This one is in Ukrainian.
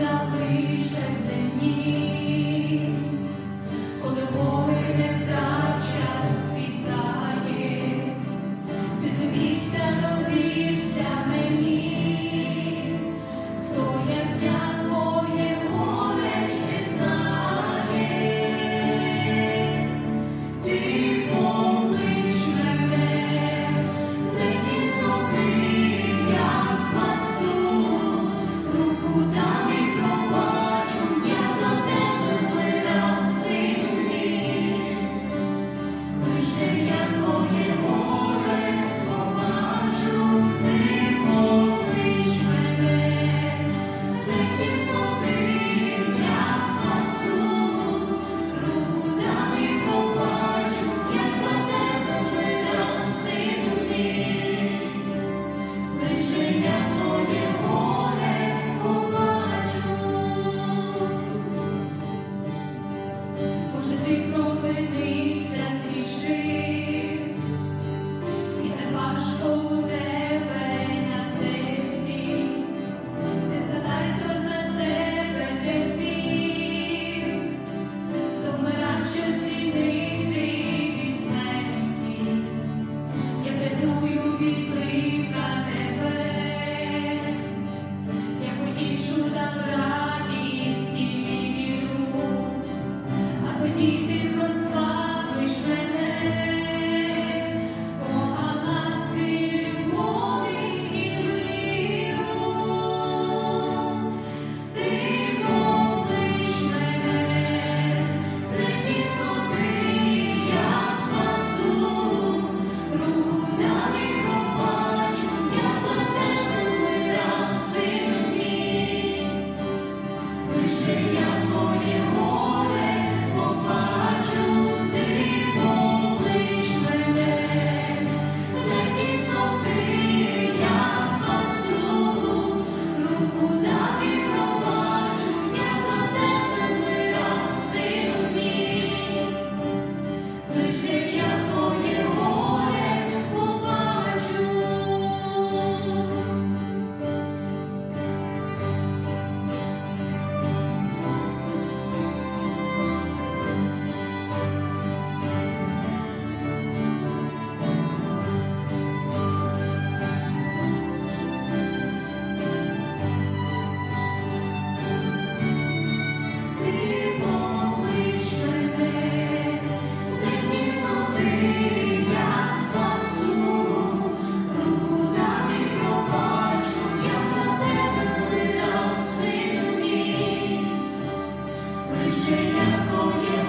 запишеться ні. Може ти провини. лише я ходив.